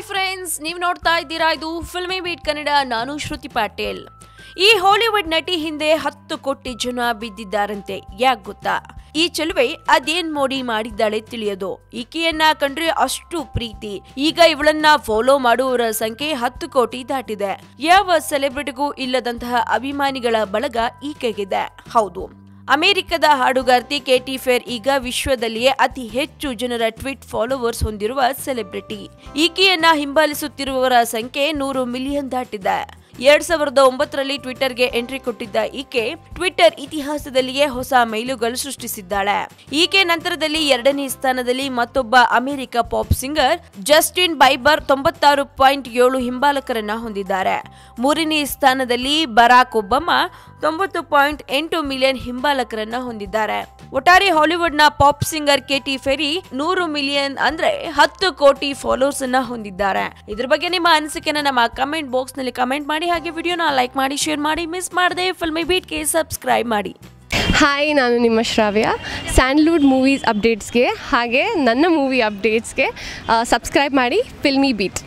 Friends ನೀವು ನೋಡ್ತಾ ಇದ್ದೀರಾ? ಇದು ಫಿಲ್ಮಿ ಬೀಟ್ ಕನ್ನಡ. ನಾನು ಶ್ರುತಿ ಪಾಟೇಲ್. ಈ ಹಾಲಿವುಡ್ ನಟಿ ಹಿಂದೆ ಹತ್ತು ಕೋಟಿ ಜನ ಬಿದ್ದಿದ್ದಾರಂತೆ. ಯಾಕೆ ಗೊತ್ತಾ? ಈ ಚೆಲುವೆ ಅದೇನ್ ಮೋಡಿ ಮಾಡಿದ್ದಾಳೆ ತಿಳಿಯೋದು. ಈಕೆಯನ್ನ ಕಂಡ್ರೆ ಅಷ್ಟು ಪ್ರೀತಿ. ಈಗ ಇವಳನ್ನ ಫಾಲೋ ಮಾಡುವವರ ಸಂಖ್ಯೆ ಹತ್ತು ಕೋಟಿ ದಾಟಿದೆ. ಯಾವ ಸೆಲೆಬ್ರಿಟಿಗೂ ಇಲ್ಲದಂತಹ ಅಭಿಮಾನಿಗಳ ಬಳಗ ಈಕೆಗಿದೆ. ಹೌದು. ಅಮೆರಿಕದ ಹಾಡುಗಾರ್ತಿ ಕೇಟಿ ಫೇರ್ ಈಗ ವಿಶ್ವದಲ್ಲಿಯೇ ಅತಿ ಹೆಚ್ಚು ಜನರ ಟ್ವೀಟ್ ಫಾಲೋವರ್ಸ್ ಹೊಂದಿರುವ ಸೆಲೆಬ್ರಿಟಿ. ಈಕೆಯನ್ನ ಹಿಂಬಾಲಿಸುತ್ತಿರುವವರ ಸಂಖ್ಯೆ ನೂರು ಮಿಲಿಯನ್ ದಾಟಿದೆ. ಎರಡ್ ಸಾವಿರದ ಒಂಬತ್ತರಲ್ಲಿ ಟ್ವಿಟರ್ಗೆ ಎಂಟ್ರಿ ಕೊಟ್ಟಿದ್ದ ಈಕೆ ಟ್ವಿಟರ್ ಇತಿಹಾಸದಲ್ಲಿಯೇ ಹೊಸ ಮೈಲುಗಲ್ಲು ಸೃಷ್ಟಿಸಿದ್ದಾಳೆ. ಈಕೆ ನಂತರದಲ್ಲಿ ಎರಡನೇ ಸ್ಥಾನದಲ್ಲಿ ಮತ್ತೊಬ್ಬ America pop singer Justin Bieber ತೊಂಬತ್ತಾರು ಪಾಯಿಂಟ್ ಏಳು ಹಿಂಬಾಲಕರನ್ನ ಹೊಂದಿದ್ದಾರೆ. ಮೂರನೇ ಸ್ಥಾನದಲ್ಲಿ ಬರಾಕ್ ಒಬಾಮ ತೊಂಬತ್ತು ಪಾಯಿಂಟ್ ಎಂಟು ಮಿಲಿಯನ್ ಹಿಂಬಾಲಕರನ್ನ ಹೊಂದಿದ್ದಾರೆ. ಒಟ್ಟಾರೆ ಹಾಲಿವುಡ್ನ ಪಾಪ್ ಸಿಂಗರ್ ಕೆಟಿ ಫೆರಿ ನೂರು ಮಿಲಿಯನ್ ಅಂದ್ರೆ ಹತ್ತು ಕೋಟಿ ಫಾಲೋವರ್ಸ್ ಅನ್ನ ಹೊಂದಿದ್ದಾರೆ. ಇದ್ರ ಬಗ್ಗೆ ನಿಮ್ಮ ಅನಿಸಿಕೆನ ನಮ್ಮ ಕಮೆಂಟ್ ಬಾಕ್ಸ್ನಲ್ಲಿ ಕಮೆಂಟ್ ಮಾಡಿ, ಹಾಗೆ ವಿಡಿಯೋನ ಲೈಕ್ ಮಾಡಿ, ಶೇರ್ ಮಾಡಿ, ಮಿಸ್ ಮಾಡದೆ ಫಿಲ್ಮಿ ಬೀಟ್ಗೆ ಸಬ್ಸ್ಕ್ರೈಬ್ ಮಾಡಿ. ಹಾಯ್, ನಾನು ನಿಮ್ಮ ಶ್ರಾವ್ಯ. ಸ್ಯಾಂಡ್ಲ್ವುಡ್ ಮೂವೀಸ್ ಅಪ್ಡೇಟ್ಸ್ಗೆ ಹಾಗೆ ನನ್ನ ಮೂವಿ ಅಪ್ಡೇಟ್ಸ್ಗೆ ಸಬ್ಸ್ಕ್ರೈಬ್ ಮಾಡಿ ಫಿಲ್ಮಿ ಬೀಟ್.